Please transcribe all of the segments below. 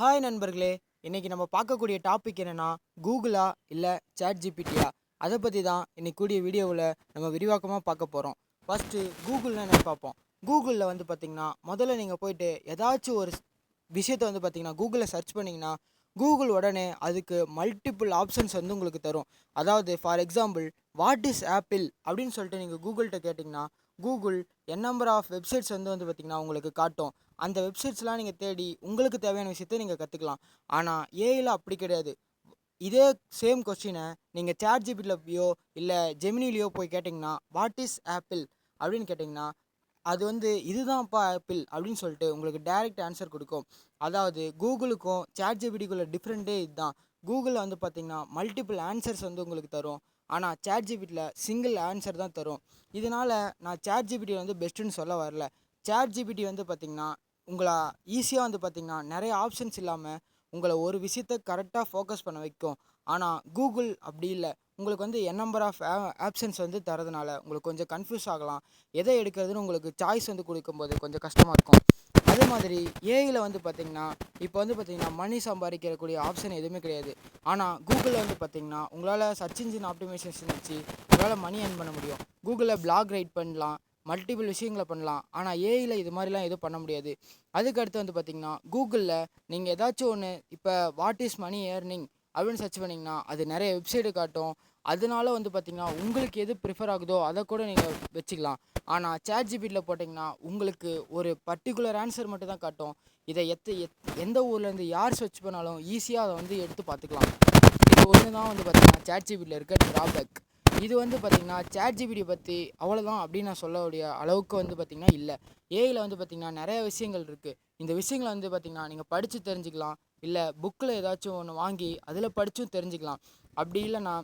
Hi நண்பர்களே. இன்னைக்கு நம்ம பார்க்கக்கூடிய டாபிக் என்னன்னா கூகுளா இல்லை சேட் ஜிபிடியா அதை பற்றி தான் இன்னைக்கு கூடிய வீடியோவில் நம்ம விரிவாக்கமாக பார்க்க போகிறோம் ஃபஸ்ட்டு கூகுள்னா என்ன பார்ப்போம். கூகுளில் வந்து பார்த்திங்கன்னா முதல்ல நீங்கள் போயிட்டு ஏதாச்சும் ஒரு விஷயத்தை வந்து பார்த்தீங்கன்னா கூகுளில் சர்ச் பண்ணிங்கன்னா கூகுள் உடனே அதுக்கு மல்டிபிள் ஆப்ஷன்ஸ் வந்து உங்களுக்கு தரும். அதாவது for example what is Apple அப்படின்னு சொல்லிட்டு நீங்கள் கூகுள்கிட்ட கேட்டிங்கன்னா Google N number of websites வந்து வந்து பார்த்திங்கன்னா உங்களுக்கு காட்டும். அந்த வெப்சைட்ஸ்லாம் நீங்கள் தேடி உங்களுக்கு தேவையான விஷயத்தை நீங்கள் கற்றுக்கலாம் ஆனால் ஏஐயில் அப்படி கிடையாது. இதே சேம் கொஸ்டினை நீங்கள் சேட் ஜிபிடிலயோ இல்லை ஜெமினிலையோ போய் கேட்டிங்கன்னா வாட் இஸ் ஆப்பிள் அப்படின்னு கேட்டிங்கன்னா அது வந்து இதுதான்ப்பா ஆப்பிள் அப்படின்னு சொல்லிட்டு உங்களுக்கு டைரக்ட் ஆன்சர் கொடுக்கும். அதாவது கூகுளுக்கும் சேட் ஜிபிடிக்குள்ள டிஃப்ரெண்ட்டே இதுதான். கூகுளில் வந்து பார்த்திங்கன்னா மல்டிபிள் ஆன்சர்ஸ் வந்து உங்களுக்கு தரும். ஆனால் சேட் ஜிபிட்டியில் சிங்கிள் ஆன்சர் தான் தரும். இதனால் நான் சேட் ஜிபிடி வந்து பெஸ்ட்டுன்னு சொல்ல வரல. சேட் ஜிபிடி வந்து பார்த்திங்கன்னா உங்களை ஈஸியாக வந்து பார்த்திங்கன்னா நிறைய ஆப்ஷன்ஸ் இல்லாமல் உங்களை ஒரு விஷயத்த கரெக்டாக ஃபோக்கஸ் பண்ண வைக்கும். ஆனால் கூகுள் அப்படி இல்லை. உங்களுக்கு வந்து என் நம்பர் ஆஃப் ஆப்ஷன்ஸ் வந்து தரதுனால உங்களுக்கு கொஞ்சம் கன்ஃபியூஸ் ஆகலாம். எதை எடுக்கிறதுன்னு உங்களுக்கு சாய்ஸ் வந்து கொடுக்கும்போது கொஞ்சம் கஷ்டமாக இருக்கும். அதே மாதிரி ஏஐயில் வந்து பார்த்திங்கன்னா இப்போ வந்து பார்த்திங்கன்னா மணி சம்பாதிக்கக்கூடிய ஆப்ஷன் எதுவுமே கிடையாது. ஆனால் கூகுளில் வந்து பார்த்திங்கன்னா உங்களால் சர்ச் இன்ஜின் ஆப்டிமைசேஷன் வச்சு உங்களால் மணி ஏர்ன் பண்ண முடியும். கூகுளில் பிளாக் ரைட் பண்ணலாம். மல்டிபிள் விஷயங்களை பண்ணலாம். ஆனால் ஏஐயில் இது மாதிரிலாம் எதுவும் பண்ண முடியாது. அதுக்கு அடுத்து வந்து பார்த்திங்கன்னா கூகுளில் நீங்கள் ஏதாச்சும் ஒன்று இப்போ வாட் இஸ் மணி ஏர்னிங் அப்படின்னு சர்ச் பண்ணிங்கன்னா அது நிறைய வெப்சைட்டு காட்டும். அதனால வந்து பார்த்திங்கன்னா உங்களுக்கு எது ப்ரிஃபர் ஆகுதோ அதை கூட நீங்கள் வச்சுக்கலாம். ஆனால் சேட் ஜிபிடியில் போட்டிங்கன்னா உங்களுக்கு ஒரு பர்டிகுலர் ஆன்சர் மட்டும் தான் காட்டும். இதை எத்த எத் எந்த ஊர்லேருந்து யார் சர்ச் பண்ணாலும் ஈஸியாக அதை வந்து எடுத்து பார்த்துக்கலாம். இது ஒன்று தான் வந்து பார்த்திங்கன்னா சேட் ஜிபிடியில் இருக்க ட்ராபேக் இது வந்து பார்த்திங்கன்னா சேட் ஜிபிடி பற்றி அவ்வளோதான் அப்படின்னு நான் சொல்லக்கூடிய அளவுக்கு வந்து பார்த்திங்கன்னா இல்லை. ஏஐயில் வந்து பார்த்திங்கன்னா நிறைய விஷயங்கள் இருக்குது இந்த விஷயங்களை வந்து பார்த்திங்கன்னா நீங்கள் படித்து தெரிஞ்சுக்கலாம். இல்லை புக்கில் ஏதாச்சும் ஒன்று வாங்கி அதில் படித்தும் தெரிஞ்சுக்கலாம். அப்படி இல்லைன்னா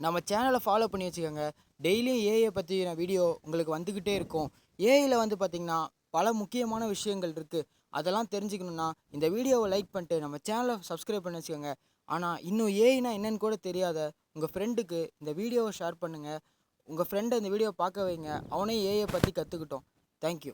நம்ம சேனலை ஃபாலோ பண்ணி வச்சுக்கோங்க. டெய்லியும் ஏஐ பற்றின வீடியோ உங்களுக்கு வந்துக்கிட்டே இருக்கும். ஏஐயில் வந்து பார்த்திங்கன்னா பல முக்கியமான விஷயங்கள் இருக்குது அதெல்லாம் தெரிஞ்சுக்கணுன்னா இந்த வீடியோவை லைக் பண்ணிட்டு நம்ம சேனலை சப்ஸ்கிரைப் பண்ணி வச்சுக்கோங்க. ஆனால் இன்னும் ஏஐனா என்னன்னு கூட தெரியாத உங்கள் ஃப்ரெண்டுக்கு இந்த வீடியோவை ஷேர் பண்ணுங்கள் உங்கள் ஃப்ரெண்டை இந்த வீடியோவை பார்க்க வைங்க. அவனே ஏஐ பற்றி கற்றுக்கிட்டோம் தேங்க்யூ